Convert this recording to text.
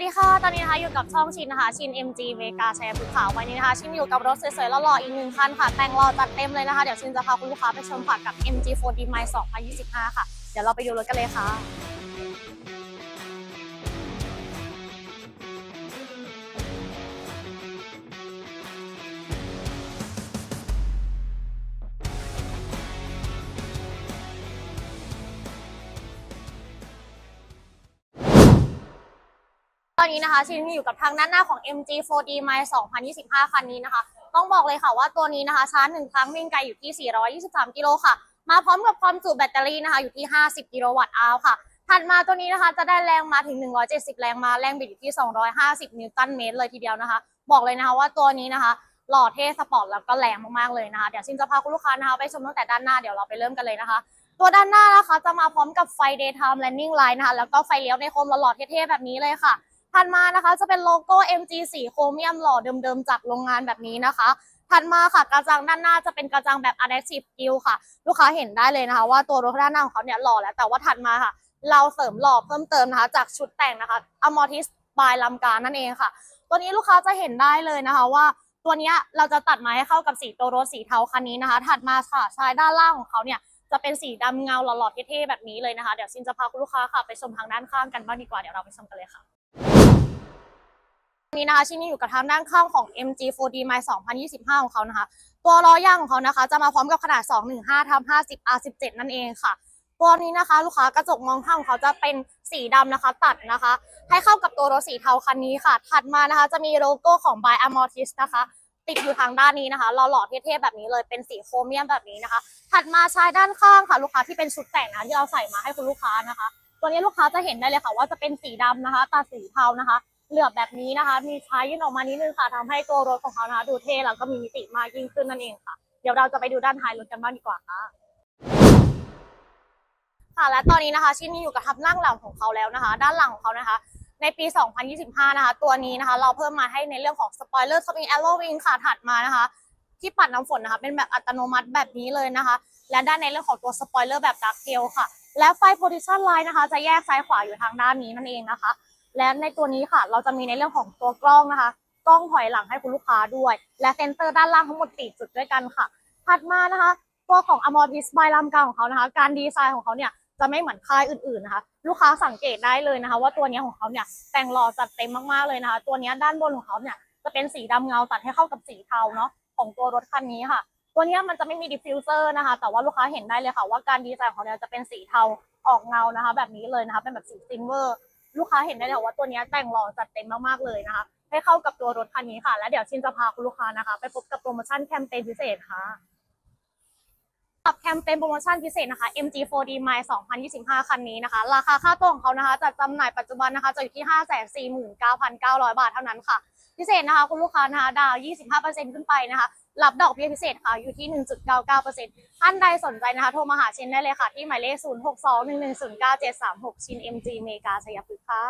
วัสดีค่ะ ตอนนี้นะคะอยู่กับช่องชินนะคะ ชิน MG เมกาชัยพฤกษ์ขาววันนี้นะคะ ชินอยู่กับรถสวยๆหล่อๆอีกหนึ่งคันค่ะ แต่งรอจัดเต็มเลยนะคะ เดี๋ยวชินจะพาคุณลูกค้าไปชมค่ะกับ MG 4D m i 2025 ค่ะ เดี๋ยวเราไปดูรถกันเลยค่ะ ตอนนี้นะคะชินอยู่กับทางด้านหน้าของ MG 4D m i 2025 คันนี้นะคะ ต้องบอกเลยค่ะว่าตัวนี้นะคะชาร์จหนึ่งครั้งวิ่งไกลอยู่ที่ 423 กิโลค่ะ มาพร้อมกับความจุแบตเตอรี่นะคะอยู่ที่ 50 กิโลวัตต์อาวค่ะ ถัดมาตัวนี้นะคะจะได้แรงมาถึง 170 แรงมาแรงบิดอยู่ที่ 250 นิวตันเมตรเลยทีเดียวนะคะ บอกเลยนะคะว่าตัวนี้นะคะหล่อเท่สปอร์ตแล้วก็แรงมากๆเลยนะคะ เดี๋ยวชินจะพาคุณลูกค้านะคะไปชมตั้งแต่ด้านหน้าเดี๋ยวเราไปเริ่มกันเลยนะคะ ตัวด้านหน้านะคะจะมาพร้อมกับไฟ daytime running light นะคะแล้วก็ไฟเลี้ยวในโคมหล่อเท่ๆแบบนี้เลยค่ะ ถัดมานะคะจะเป็นโลโก้ MG สีโครเมียมหล่อเดิมๆจากโรงงานแบบนี้นะคะถัดมาค่ะกระจังด้านหน้าจะเป็นกระจังแบบ adaptive gill ค่ะ ลูกค้าเห็นได้เลยนะคะ ว่าตัวรถด้านหน้าของเขาเนี่ยหล่อแล้วแต่ว่าถัดมาค่ะ เราเสริมหล่อเพิ่มเติมนะคะ จากชุดแต่งนะคะ Amortis by ลำการนั่นเองค่ะ ตัวนี้ลูกค้าจะเห็นได้เลยนะคะว่าตัวนี้เราจะตัดมาให้เข้ากับสีตัวรถสีเทาคันนี้นะคะ ถัดมาค่ะชายด้านล่างของเขาเนี่ยจะเป็นสีดำเงาหล่อๆเท่ๆแบบนี้เลยนะคะเดี๋ยวซินจะพาคุณลูกค้าค่ะไปชมทางด้านข้างกันบ้างดีกว่าเดี๋ยวเราไปชมกันเลยค่ะ นี้นะคะชินี่อยู่กับทางด้านข้างของ MG 4D m i 2025 ของเขานะคะ ตัวล้อยางของเขานะคะ จะมาพร้อมกับขนาด 215ทับ50 R17 นั่นเองค่ะ ตัวนี้นะคะ ลูกค้ากระจกมองข้างของเขาจะเป็นสีดำนะคะ ตัดนะคะ ให้เข้ากับตัวรถสีเทาคันนี้ค่ะ ถัดมานะคะ จะมีโลโก้ของ By Amortis นะคะ ติดอยู่ทางด้านนี้นะคะหล่อๆเท่ๆแบบนี้เลยเป็นสีโครเมียมแบบนี้นะคะ ถัดมาชายด้านข้างค่ะ ลูกค้าที่เป็นชุดแต่งนะที่เราใส่มาให้คุณลูกค้านะคะ ตัวนี้ลูกค้าจะเห็นได้เลยค่ะ ว่าจะเป็นสีดำนะคะตัดสีเทานะคะ เหลือบแบบนี้นะคะ มีชายยื่นออกมานิดนึงค่ะทำให้ตัวรถของเขานะคะดูเท่แล้วก็มีมิติมากยิ่งขึ้นนั่นเองค่ะ เดี๋ยวเราจะไปดูด้านท้ายรถกันบ้างดีกว่าค่ะค่ะและตอนนี้นะคะชิ้นนี่อยู่กับทับนั่งหลังของเขาแล้วนะคะ ด้านหลังของเขานะคะ ในปี 2025 นะคะ ตัวนี้นะคะ เราเพิ่มมาให้ในเรื่องของสปอยเลอร์สปริงแอโรวิงค่ะถัดมานะคะ ที่ปัดน้ำฝนนะคะ เป็นแบบอัตโนมัติแบบนี้เลยนะคะ และด้านในเรื่องของตัวสปอยเลอร์แบบดาร์กเทลค่ะ และไฟโพซิชันไลน์นะคะ จะแยกซ้ายขวาอยู่ทางด้านนี้นั่นเองนะคะ และในตัวนี้ค่ะ เราจะมีในเรื่องของตัวกล้องนะคะ กล้องถอยหลังให้คุณลูกค้าด้วย และเซ็นเซอร์ด้านล่างทั้งหมด4จุดด้วยกันค่ะ ถัดมานะคะ ตัวของ Amortis by ลำกลาของเขานะคะ การดีไซน์ของเขาเนี่ยจะไม่เหมือนค่ายอื่นๆนะคะ ลูกค้าสังเกตได้เลยนะคะ ว่าตัวนี้ของเขาเนี่ยแต่งหล่อจัดเต็มมากๆเลยนะคะ ตัวนี้ด้านบนของเขาเนี่ยจะเป็นสีดำเงาตัดให้เข้ากับสีเทาเนาะของตัวรถคันนี้ค่ะ ตัวนี้มันจะไม่มีดิฟฟิวเซอร์นะคะ แต่ว่าลูกค้าเห็นได้เลยค่ะ ว่าการดีไซน์ของเขาเนี่ยจะเป็นสีเทาออกเงานะคะ แบบนี้เลยนะคะ เป็นแบบสีซิลเวอร์ ลูกค้าเห็นได้เลยว่าตัวนี้แต่งหล่อจัดเต็มมากๆเลยนะคะ ให้เข้ากับตัวรถคันนี้ค่ะ และเดี๋ยวชินจะพาคุณลูกค้านะคะ ไปพบกับโปรโมชั่นแคมเปญพิเศษค่ะกับแคมเปญโปรโมชั่นพิเศษนะคะ MG 4D m i 2025 คันนี้นะคะ ราคาค่าตัวของเขานะคะจัดจำหน่ายปัจจุบันนะคะจะอยู่ที่ 549,900 บาทเท่านั้นค่ะ พิเศษนะคะ คุณลูกค้านะคะดาวน์25%ขึ้นไปนะคะ รับดอกเบี้ยพิเศษค่ะอยู่ที่ 1.99%ท่านใดสนใจนะคะโทรมาหาชินได้เลยค่ะ ที่หมายเลข 0621109736 ชิน MG เมกาชัยพฤกษ์ค่ะ